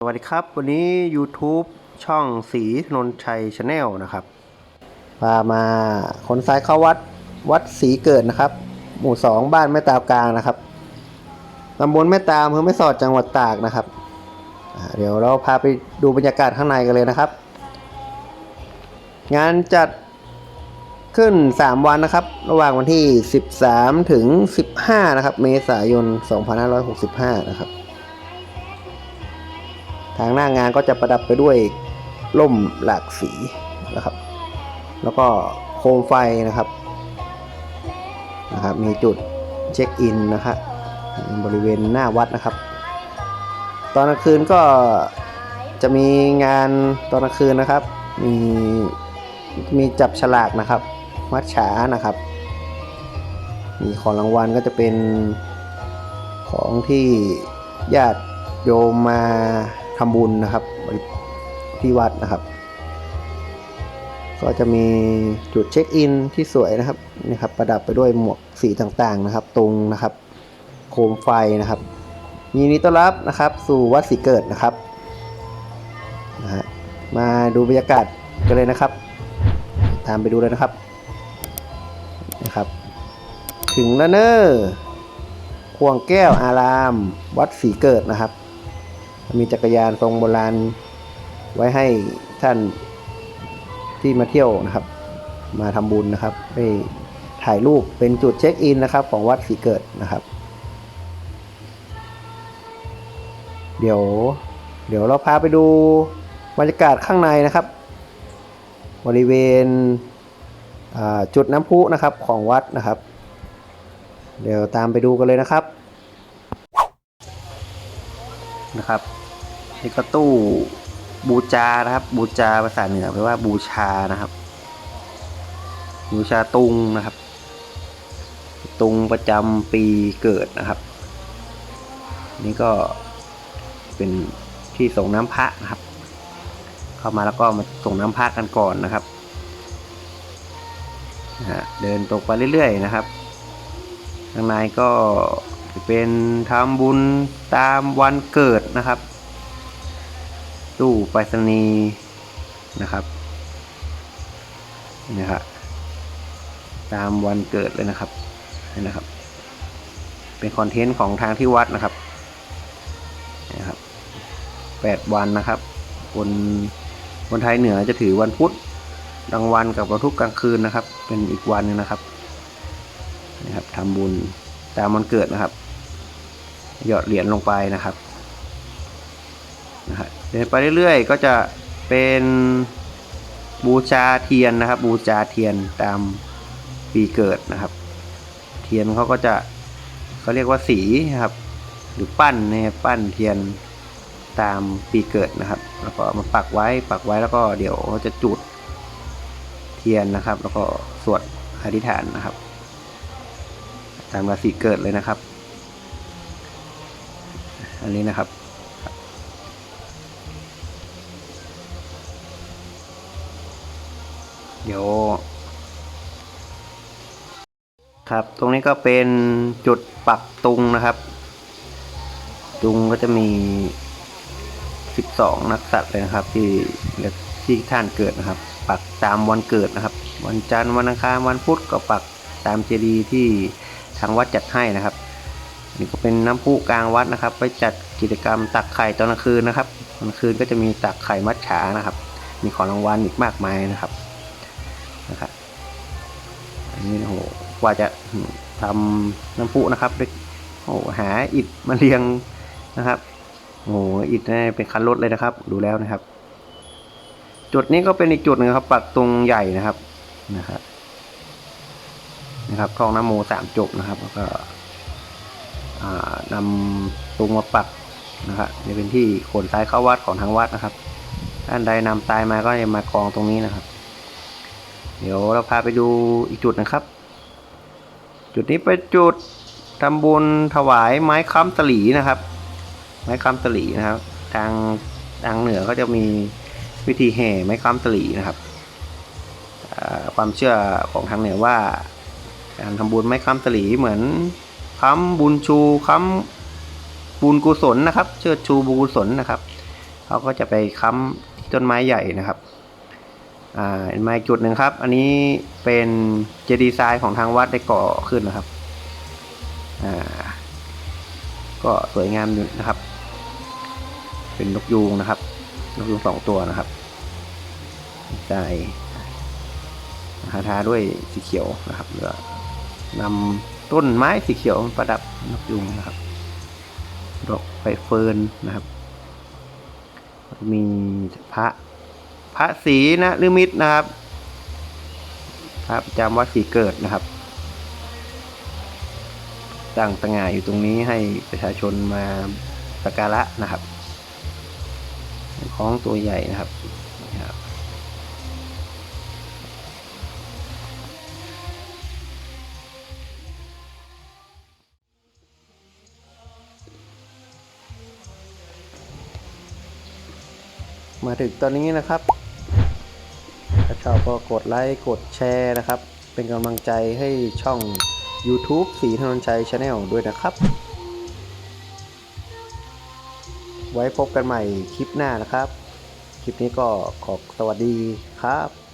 สวัสดีครับ วันนี้ YouTube ช่องสีนนชัยชาแนลนะครับพามาคนซ้ายเข้าวัดวัดสีเกิดนะครับ หมู่สองบ้านแม่ตาวกลางนะครับตำบลแม่ตาวอำเภอแม่สอดจังหวัดตากนะครับ เดี๋ยวเราพาไปดูบรรยากาศข้างในกันเลยนะครับ งานจัดขึ้น 3 วันนะครับ ระหว่างวันที่ 13 ถึง 15 นะครับ เมษายน 2565 นะครับ ทางหน้างานก็จะประดับไปด้วยล่มหลากสีนะครับ แล้วก็โคมไฟนะครับนะครับ มีจุดเช็คอินนะครับบริเวณหน้าวัดนะครับ ตอนกลางคืนก็จะมีงานตอนกลางคืนนะครับ มีมีจับฉลากนะครับวัดฉานะครับ มีของรางวัลก็จะเป็นของที่ญาติโยมมา ทำบุญนะครับที่วัดนะครับ ก็จะมีจุดเช็คอินที่สวยนะครับนี่ครับ ประดับไปด้วยหมวกสีต่างๆนะครับ ตรงนะครับ โคมไฟนะครับยินดีต้อนรับนะครับ สู่วัดสีเกิดนะครับนะฮะมาดูบรรยากาศกันเลยนะครับ ตามไปดูเลยนะครับนะครับ ถึงแล้วเนอะควงแก้วอาราม วัดสีเกิดนะครับ มีจักรยานทรงโบราณไว้ให้ท่านที่มาเที่ยวนะครับ มาทำบุญนะครับได้ถ่ายรูปเป็นจุดเช็คอินนะครับ ของวัดสีเกิดนะครับ เดี๋ยว เดี๋ยวเราพาไปดูบรรยากาศข้างในนะครับ บริเวณจุดน้ำพุนะครับของวัดนะครับ เดี๋ยวตามไปดูกันเลยนะครับ นะครับนี่ก็ตู้บูชานะครับ บูชาภาษาเหนือแปลว่าบูชานะครับ บูชาตุงนะครับ ตุงประจำปีเกิดนะครับ นี่ก็เป็นที่ส่งน้ำพระนะครับ เข้ามาแล้วก็มาส่งน้ำพระกันก่อนนะครับเดินตรงไปเรื่อยๆนะครับข้างในก็ เป็นทำบุญตามวันเกิดนะครับ ตู้ไปรษณีย์นะครับนี่นะครับตามวันเกิดเลยนะครับนี่นะครับ เป็นคอนเทนต์ของทางที่วัดนะครับนะครับแปดวันนะครับคนคนไทยเหนือจะถือวันพุธกลางวันกับวันทุกกลางคืนนะครับ เป็นอีกวันหนึงนะครับนะครับทำบุญตามวันเกิดนะครับ หยอดเหรียญลงไปนะครับนะฮะเดินไปเรื่อยๆ ก็จะเป็นบูชาเทียนนะครับ บูชาเทียนตามปีเกิดนะครับ เทียนเขาก็จะเขาเรียกว่าสีนะครับ หรือปั้นเนี่ยปั้นเทียนตามปีเกิดนะครับ แล้วก็มาปักไว้ปักไว้แล้วก็เดี๋ยวเขาจะจุดเทียนนะครับ แล้วก็สวดอธิษฐานนะครับ ตามราศีเกิดเลยนะครับ อันนี้นะครับ เดี๋ยว ครับ ตรงนี้ก็เป็นจุดปักตุงนะครับ ตุงก็จะมี 12 นักสัตว์เลยนะครับ ที่ที่ท่านเกิดนะครับ ปักตามวันเกิดนะครับ วันจันทร์วันอังคารวันพุธก็ปักตามเจดีย์ที่ทางวัดจัดให้นะครับ นี่ก็เป็นน้ำพุกลางวัดนะครับ ไปจัดกิจกรรมตักไข่ตอนกลางคืนนะครับตอนกลางคืนก็จะมีตักไข่มัดฉานะครับ มีของรางวัลอีกมากมายนะครับนะครับอันนี้โอ้โหกว่าจะทำน้ำพุนะครับโอ้โหหาอิฐมาเรียงนะครับโอ้โหอิฐนี่เป็นคันรถเลยนะครับ ดูแล้วนะครับ จุดนี้ก็เป็นอีกจุดหนึ่งครับ ปักตรงใหญ่นะครับนะครับนะครับท่องน้ำโมสามจบนะครับแล้วก็ นำตุงมาปักนะครับนี่เป็นที่ขนทรายเข้าวัดของทางวัดนะครับท่านใดนำทรายมาก็จะมากองตรงนี้นะครับ เดี๋ยวเราพาไปดูอีกจุดนะครับ จุดนี้เป็นจุดทำบุญถวายไม้ค้ำตลีนะครับ ไม้ค้ำตลีนะครับ ทางทางเหนือก็จะมีวิธีแห่ไม้ค้ำตลีนะครับความเชื่อของทางเหนือว่า การทำบุญไม้ค้ำตลีเหมือน ค้ำบุญชูค้ำบุญกุศลนะครับ เชิดชูบุญกุศลนะครับเขาก็จะไปค้ำที่ต้นไม้ใหญ่นะครับอ่าเห็นไหมจุดหนึ่งครับ อันนี้เป็นเจดีย์ทรายของทางวัดได้ก่อขึ้นนะครับอ่าก็สวยงามอยู่นะครับ เป็นนกยูงนะครับนกยูงสองตัวนะครับใช่ทาทาด้วยสีเขียวนะครับแล้วนำ ต้นไม้สีเขียวประดับนกยูงนะครับ ดอกไฟเฟิร์นนะครับ มีพระพระศรีนะลืมิตรนะครับ พระประจำวัดศรีเกิดนะครับตั้งตระหง่ายอยู่ตรงนี้ให้ประชาชนมาสักการะนะครับ ของตัวใหญ่นะครับนะครับ มาถึงตอนนี้นะครับถ้าชอบก็กดไลค์กดแชร์นะครับ เป็นกำลังใจให้ช่อง YouTube สีถนนชัยชาแนลด้วยนะครับ ไว้พบกันใหม่คลิปหน้านะครับ คลิปนี้ก็ขอสวัสดีครับ